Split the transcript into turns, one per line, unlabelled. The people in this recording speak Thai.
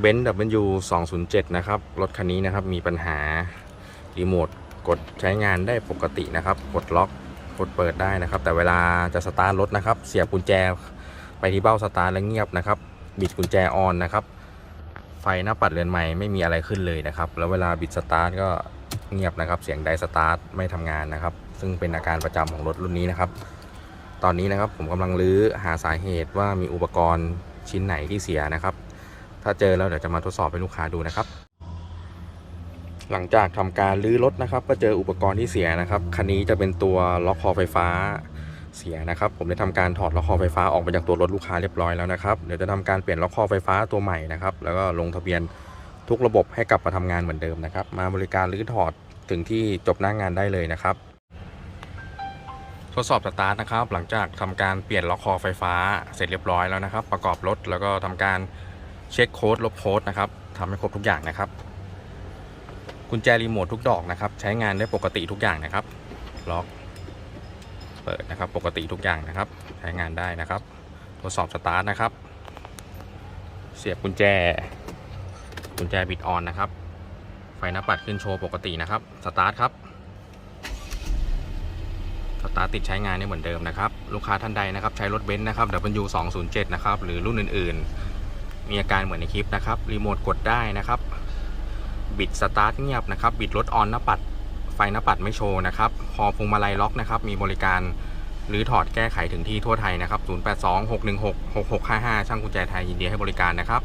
เบนซ์ W 207นะครับ รถคันนี้นะครับมีปัญหารีโมทกดใช้งานได้ปกตินะครับ กดล็อกกดเปิดได้นะครับ แต่เวลาจะสตาร์ทรถนะครับ เสียบกุญแจไปที่เบ้าสตาร์ทแล้วเงียบนะครับ บิดกุญแจออนนะครับ ไฟหน้าปัดเรือนใหม่ไม่มีอะไรขึ้นเลยนะครับ แล้วเวลาบิดสตาร์ทก็เงียบนะครับ เสียงไดสตาร์ทไม่ทำงานนะครับ ซึ่งเป็นอาการประจำของรถรุ่นนี้นะครับ ตอนนี้นะครับผมกำลังรื้อหาสาเหตุว่ามีอุปกรณ์ชิ้นไหนที่เสียนะครับ ถ้าเจอแล้วเดี๋ยวจะมาทดสอบให้ลูกค้าดูนะครับ หลังจากทำการรื้อรถนะครับ ก็เจออุปกรณ์ที่เสียนะครับ คันนี้จะเป็นตัวล็อกคอไฟฟ้าเสียนะครับ ผมได้ทำการถอดล็อกคอไฟฟ้าออกมาจากตัวรถลูกค้าเรียบร้อยแล้วนะครับ เดี๋ยวจะทำการเปลี่ยนล็อกคอไฟฟ้าตัวใหม่นะครับ แล้วก็ลงทะเบียนทุกระบบให้กลับมาทำงานเหมือนเดิมนะครับ มาบริการรื้อถอดถึงที่จบหน้างานได้เลยนะครับ ทดสอบสตาร์ทนะครับ หลังจากทำการเปลี่ยนล็อกคอไฟฟ้าเสร็จเรียบร้อยแล้วนะครับ ประกอบรถแล้วก็ทำการ เช็คโค้ดลบโค้ดนะครับทำให้ครบทุกอย่างนะครับ กุญแจรีโมททุกดอกนะครับ ใช้งานได้ปกติทุกอย่างนะครับ ล็อกเปิดนะครับ ปกติทุกอย่างนะครับ ใช้งานได้นะครับ ทดสอบสตาร์ทนะครับ เสียบกุญแจ กุญแจบิดออนนะครับ ไฟหน้าปัดขึ้นโชว์ปกตินะครับ สตาร์ทครับสตาร์ทติดใช้งานได้เหมือนเดิมนะครับ ลูกค้าท่านใดนะครับ ใช้รถเบนซ์นะครับ W 2 0 7 นะครับ หรือรุ่นอื่น ๆ มีอาการเหมือนในคลิปนะครับรีโมทกดได้นะครับ บิดสตาร์ทเงียบนะครับ บิดรถออนหน้าปัด ไฟหน้าปัดไม่โชว์นะครับ พอพวงมาลัยล็อกนะครับ มีบริการหรือถอดแก้ไขถึงที่ทั่วไทยนะครับ 0826166655 ช่างกุญแจไทยยินดีให้บริการนะครับ